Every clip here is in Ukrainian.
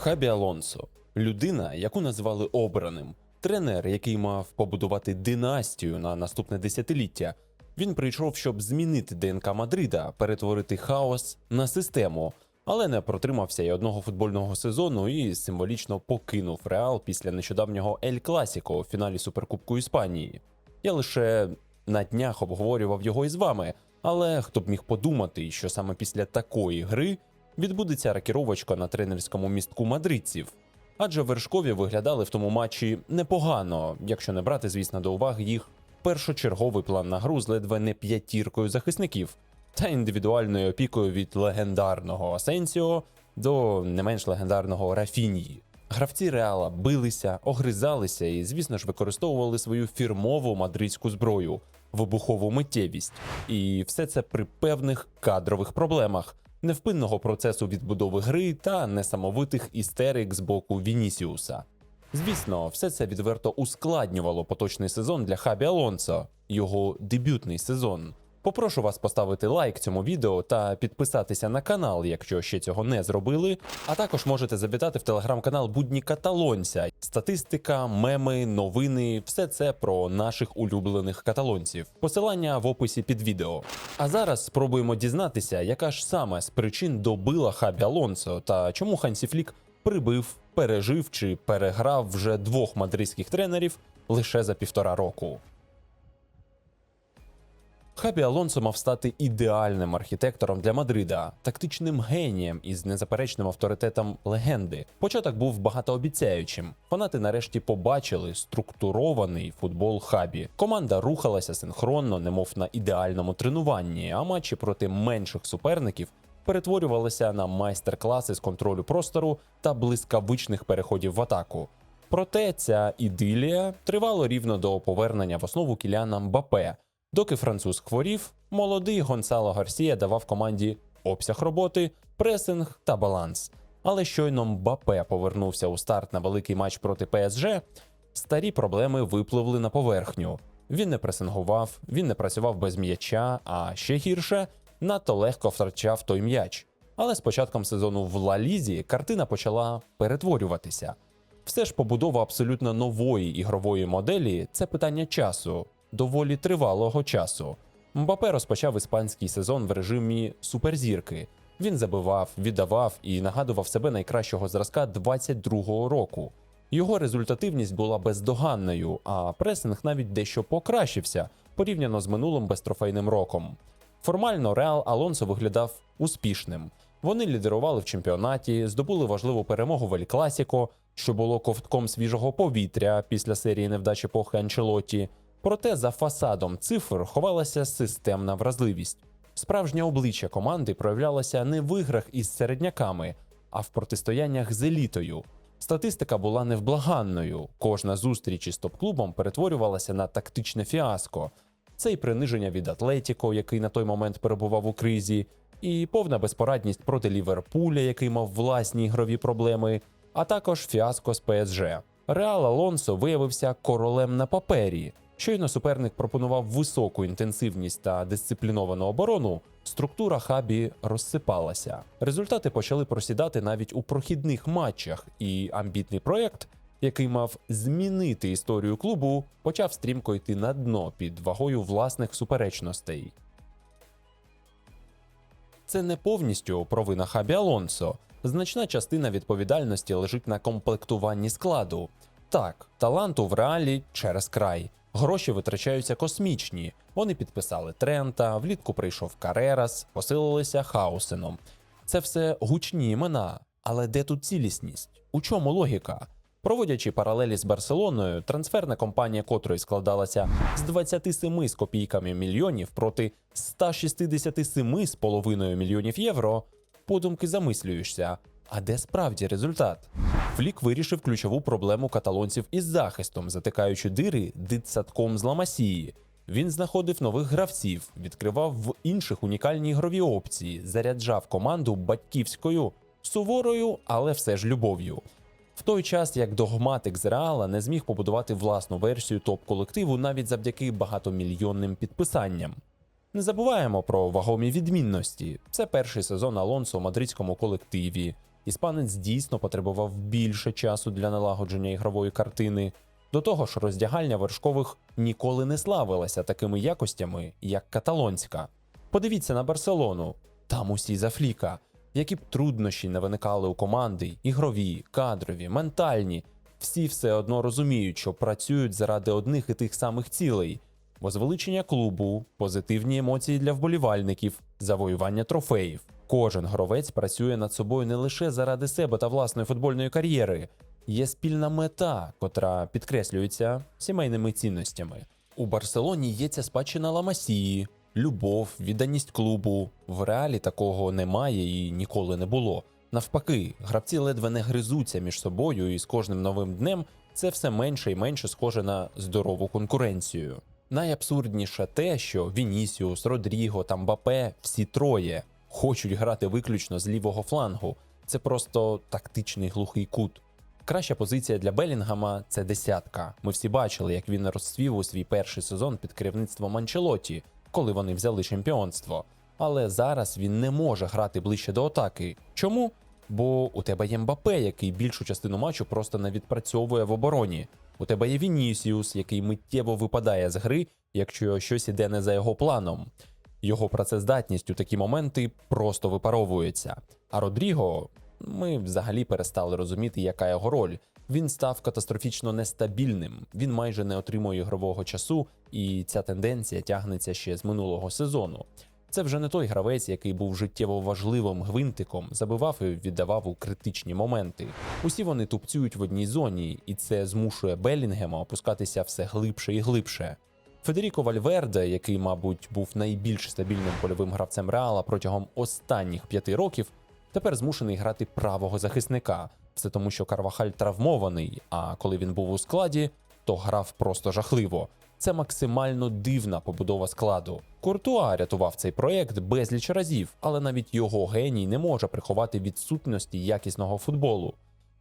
Хабі Алонсо людина, яку назвали обраним, тренер, який мав побудувати династію на наступне десятиліття. Він прийшов, щоб змінити ДНК Мадрида, перетворити хаос на систему, але не протримався й одного футбольного сезону і символічно покинув Реал після нещодавнього Ель Класіко у фіналі Суперкубку Іспанії. Я лише на днях обговорював його із вами, але хто б міг подумати, що саме після такої гри відбудеться ракіровочка на тренерському містку мадридців. Адже вершкові виглядали в тому матчі непогано, якщо не брати, звісно, до уваги їх першочерговий план на гру з ледве не п'ятіркою захисників та індивідуальною опікою від легендарного Асенсіо до не менш легендарного Рафінії. Гравці Реала билися, огризалися і, звісно ж, використовували свою фірмову мадридську зброю вибухову миттєвість. І все це при певних кадрових проблемах, невпинного процесу відбудови гри та несамовитих істерик з боку Вінісіуса. Звісно, все це відверто ускладнювало поточний сезон для Хабі Алонсо, його дебютний сезон. Попрошу вас поставити лайк цьому відео та підписатися на канал, якщо ще цього не зробили. А також можете завітати в телеграм-канал Будні Каталонця. Статистика, меми, новини все це про наших улюблених каталонців. Посилання в описі під відео. А зараз спробуємо дізнатися, яка ж саме з причин добила Хабі Алонсо та чому Хансі Флік прибив, пережив чи переграв вже двох мадридських тренерів лише за півтора року. Хабі Алонсо мав стати ідеальним архітектором для Мадрида, тактичним генієм із незаперечним авторитетом легенди. Початок був багатообіцяючим. Фанати нарешті побачили структурований футбол Хабі. Команда рухалася синхронно, немов на ідеальному тренуванні, а матчі проти менших суперників перетворювалися на майстер-класи з контролю простору та блискавичних переходів в атаку. Проте ця ідилія тривала рівно до повернення в основу Кіляна Мбапе. Доки француз хворів, молодий Гонсало Гарсія давав команді обсяг роботи, пресинг та баланс. Але щойно Мбапе повернувся у старт на великий матч проти ПСЖ, старі проблеми випливли на поверхню. Він не пресингував, він не працював без м'яча, а ще гірше надто легко втрачав той м'яч. Але з початком сезону в Ла Лізі картина почала перетворюватися. Все ж побудова абсолютно нової ігрової моделі це питання часу, доволі тривалого часу. Мбапе розпочав іспанський сезон в режимі суперзірки. Він забивав, віддавав і нагадував себе найкращого зразка 22-го року. Його результативність була бездоганною, а пресинг навіть дещо покращився порівняно з минулим безтрофейним роком. Формально Реал Алонсо виглядав успішним. Вони лідерували в чемпіонаті, здобули важливу перемогу в Ель Класіко, що було ковтком свіжого повітря після серії невдач епохи Анчелоті. Проте за фасадом цифр ховалася системна вразливість. Справжнє обличчя команди проявлялося не в іграх із середняками, а в протистояннях з елітою. Статистика була невблаганною. Кожна зустріч із топ-клубом перетворювалася на тактичне фіаско. Це і приниження від Атлетіко, який на той момент перебував у кризі, і повна безпорадність проти Ліверпуля, який мав власні ігрові проблеми, а також фіаско з ПСЖ. Реал Алонсо виявився королем на папері. Щойно суперник пропонував високу інтенсивність та дисципліновану оборону, структура хабі розсипалася. Результати почали просідати навіть у прохідних матчах, і амбітний проєкт, який мав змінити історію клубу, почав стрімко йти на дно під вагою власних суперечностей. Це не повністю провина Хабі Алонсо. Значна частина відповідальності лежить на комплектуванні складу. Так, таланту в реалі через край. Гроші витрачаються космічні. Вони підписали Трента, влітку прийшов Карерас, посилилися Хаусеном. Це все гучні імена. Але де тут цілісність? У чому логіка? Проводячи паралелі з Барселоною, трансферна компанія котрої складалася з 27 з копійками мільйонів проти 167,5 мільйонів євро, подумки замислюєшся. А де справді результат? Флік вирішив ключову проблему каталонців із захистом, затикаючи дири дитсадком з Ламасії. Він знаходив нових гравців, відкривав в інших унікальні ігрові опції, заряджав команду батьківською, суворою, але все ж любов'ю. В той час як догматик з Реала не зміг побудувати власну версію топ-колективу навіть завдяки багатомільйонним підписанням. Не забуваємо про вагомі відмінності. Це перший сезон Алонсо у мадридському колективі. Іспанець дійсно потребував більше часу для налагодження ігрової картини. До того ж, роздягальня вершкових ніколи не славилася такими якостями, як каталонська. Подивіться на Барселону, там усі за фліка. Які б труднощі не виникали у команди, ігрові, кадрові, ментальні, всі все одно розуміють, що працюють заради одних і тих самих цілей: возвеличення клубу, позитивні емоції для вболівальників, завоювання трофеїв. Кожен гравець працює над собою не лише заради себе та власної футбольної кар'єри. Є спільна мета, котра підкреслюється сімейними цінностями. У Барселоні є ця спадщина Ламасії, любов, відданість клубу. В реалі такого немає і ніколи не було. Навпаки, гравці ледве не гризуться між собою, і з кожним новим днем це все менше і менше схоже на здорову конкуренцію. Найабсурдніше те, що Вінісіус, Родріго та Мбапе всі троє хочуть грати виключно з лівого флангу. Це просто тактичний глухий кут. Краща позиція для Белінгама це десятка. Ми всі бачили, як він розцвів у свій перший сезон під керівництвом Анчелоті, коли вони взяли чемпіонство. Але зараз він не може грати ближче до атаки. Чому? Бо у тебе є Мбапе, який більшу частину матчу просто не відпрацьовує в обороні. У тебе є Вінісіус, який миттєво випадає з гри, якщо щось іде не за його планом. Його працездатність у такі моменти просто випаровується. А Родріго, ми взагалі перестали розуміти, яка його роль. Він став катастрофічно нестабільним. Він майже не отримує ігрового часу, і ця тенденція тягнеться ще з минулого сезону. Це вже не той гравець, який був життєво важливим гвинтиком, забивав і віддавав у критичні моменти. Усі вони тупцюють в одній зоні, і це змушує Белінгема опускатися все глибше і глибше. Федеріко Вальверде, який, мабуть, був найбільш стабільним польовим гравцем Реала протягом останніх п'яти років, тепер змушений грати правого захисника. Це тому, що Карвахаль травмований, а коли він був у складі, то грав просто жахливо. Це максимально дивна побудова складу. Куртуа рятував цей проєкт безліч разів, але навіть його геній не може приховати відсутності якісного футболу.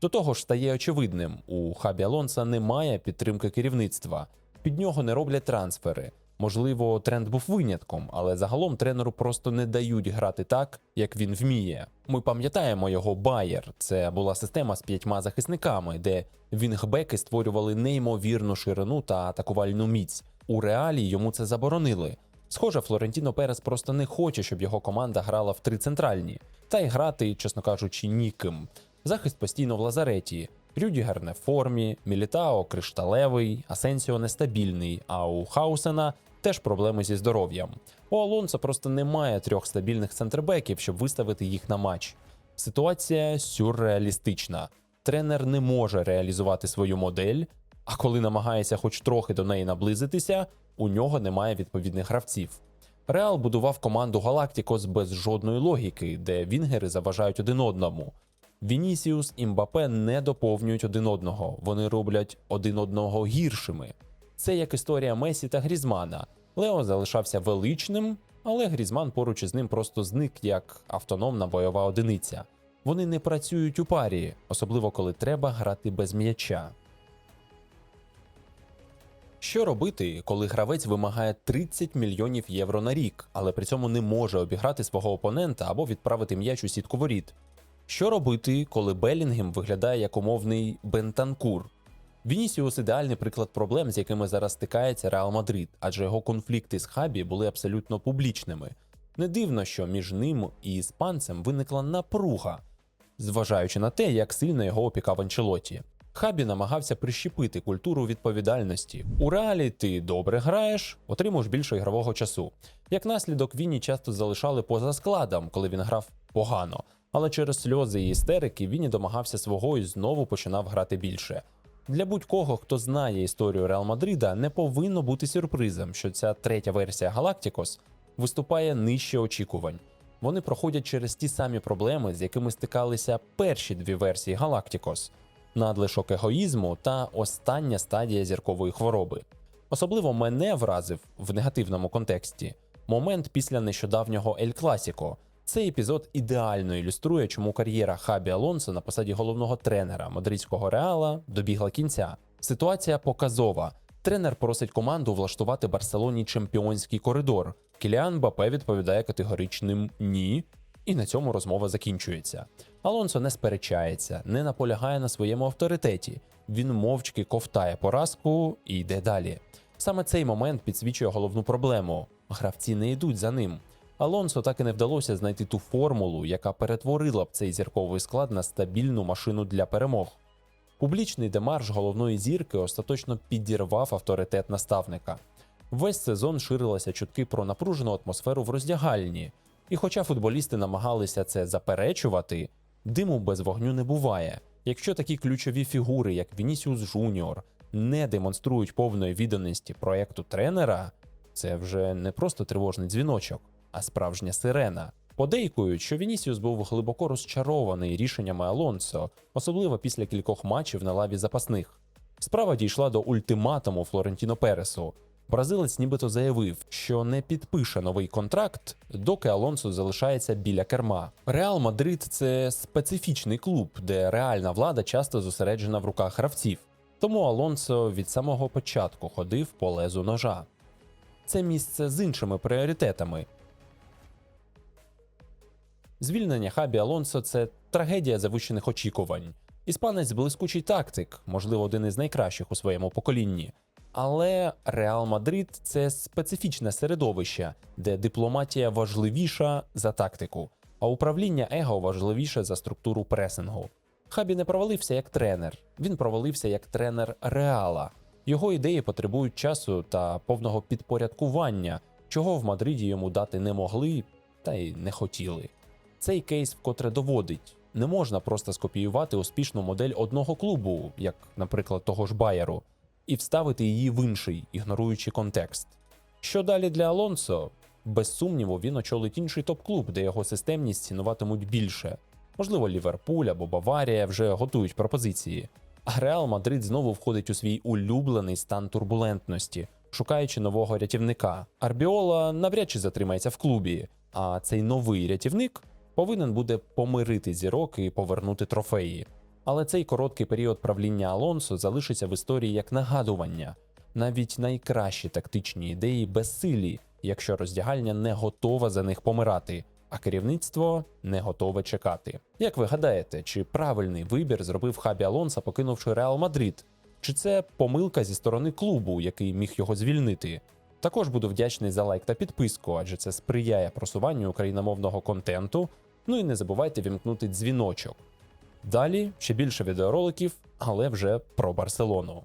До того ж стає очевидним, у Хабі Алонса немає підтримки керівництва, під нього не роблять трансфери. Можливо, тренд був винятком, але загалом тренеру просто не дають грати так, як він вміє. Ми пам'ятаємо його Байер. Це була система з п'ятьма захисниками, де вінгбеки створювали неймовірну ширину та атакувальну міць. У реалі йому це заборонили. Схоже, Флорентіно Перес просто не хоче, щоб його команда грала в три центральні, та й грати, чесно кажучи, ніким. Захист постійно в лазареті. Рюдігер не в формі, Мілітао кришталевий, Асенсіо нестабільний, а у Хаусена теж проблеми зі здоров'ям. У Алонсо просто немає трьох стабільних центрбеків, щоб виставити їх на матч. Ситуація сюрреалістична. Тренер не може реалізувати свою модель, а коли намагається хоч трохи до неї наблизитися, у нього немає відповідних гравців. Реал будував команду Галактикос без жодної логіки, де вінгери заважають один одному. Вінісіус і Мбапе не доповнюють один одного, вони роблять один одного гіршими. Це як історія Месі та Грізмана. Лео залишався величним, але Грізман поруч із ним просто зник як автономна бойова одиниця. Вони не працюють у парі, особливо коли треба грати без м'яча. Що робити, коли гравець вимагає 30 мільйонів євро на рік, але при цьому не може обіграти свого опонента або відправити м'яч у сітку воріт? Що робити, коли Белінгем виглядає як умовний Бентанкур? Вінісіус ідеальний приклад проблем, з якими зараз стикається Реал Мадрид, адже його конфлікти з Хабі були абсолютно публічними. Не дивно, що між ним і іспанцем виникла напруга, зважаючи на те, як сильно його опікав Анчелоті. Хабі намагався прищепити культуру відповідальності. У реалі ти добре граєш, отримуєш більше ігрового часу. Як наслідок, Вінні часто залишали поза складом, коли він грав погано. Але через сльози і істерики Вінні домагався свого і знову починав грати більше. Для будь-кого, хто знає історію Реал Мадрида, не повинно бути сюрпризом, що ця третя версія Галактикос виступає нижче очікувань. Вони проходять через ті самі проблеми, з якими стикалися перші дві версії Галактикос надлишок егоїзму та остання стадія зіркової хвороби. Особливо мене вразив в негативному контексті момент після нещодавнього Ель Класіко. Цей епізод ідеально ілюструє, чому кар'єра Хабі Алонсо на посаді головного тренера мадридського реала добігла кінця. Ситуація показова. Тренер просить команду влаштувати Барселоні чемпіонський коридор. Кіліан Бапе відповідає категоричним ні. І на цьому розмова закінчується. Алонсо не сперечається, не наполягає на своєму авторитеті. Він мовчки ковтає поразку і йде далі. Саме цей момент підсвічує головну проблему: гравці не йдуть за ним. Алонсо так і не вдалося знайти ту формулу, яка перетворила б цей зірковий склад на стабільну машину для перемог. Публічний демарш головної зірки остаточно підірвав авторитет наставника. Весь сезон ширилися чутки про напружену атмосферу в роздягальні, і хоча футболісти намагалися це заперечувати, диму без вогню не буває. Якщо такі ключові фігури, як Вінісіус Жуніор, не демонструють повної відданості проекту тренера, це вже не просто тривожний дзвіночок, а справжня сирена. Подейкують, що Вінісіус був глибоко розчарований рішеннями Алонсо, особливо після кількох матчів на лаві запасних. Справа дійшла до ультиматуму Флорентіно Пересу. Бразилець нібито заявив, що не підпише новий контракт, доки Алонсо залишається біля керма. Реал Мадрид це специфічний клуб, де реальна влада часто зосереджена в руках гравців. Тому Алонсо від самого початку ходив по лезу ножа. Це місце з іншими пріоритетами. Звільнення Хабі Алонсо це трагедія завищених очікувань. Іспанець блискучий тактик, можливо, один із найкращих у своєму поколінні. Але Реал Мадрид це специфічне середовище, де дипломатія важливіша за тактику, а управління его важливіше за структуру пресингу. Хабі не провалився як тренер, він провалився як тренер Реала. Його ідеї потребують часу та повного підпорядкування, чого в Мадриді йому дати не могли та й не хотіли. Цей кейс вкотре доводить: не можна просто скопіювати успішну модель одного клубу, як, наприклад, того ж Байеру, і вставити її в інший, ігноруючи контекст. Що далі для Алонсо? Без сумніву, він очолить інший топ-клуб, де його системність цінуватимуть більше. Можливо, Ліверпуль або Баварія вже готують пропозиції. А Реал Мадрид знову входить у свій улюблений стан турбулентності, шукаючи нового рятівника. Арбіола навряд чи затримається в клубі, а цей новий рятівник повинен буде помирити зірок і повернути трофеї. Але цей короткий період правління Алонсо залишиться в історії як нагадування. Навіть найкращі тактичні ідеї безсилі, якщо роздягальня не готова за них помирати, а керівництво не готове чекати. Як ви гадаєте, чи правильний вибір зробив Хабі Алонса, покинувши Реал Мадрид? Чи це помилка зі сторони клубу, який міг його звільнити? Також буду вдячний за лайк та підписку, адже це сприяє просуванню україномовного контенту. Ну і не забувайте вімкнути дзвіночок. Далі ще більше відеороликів, але вже про Барселону.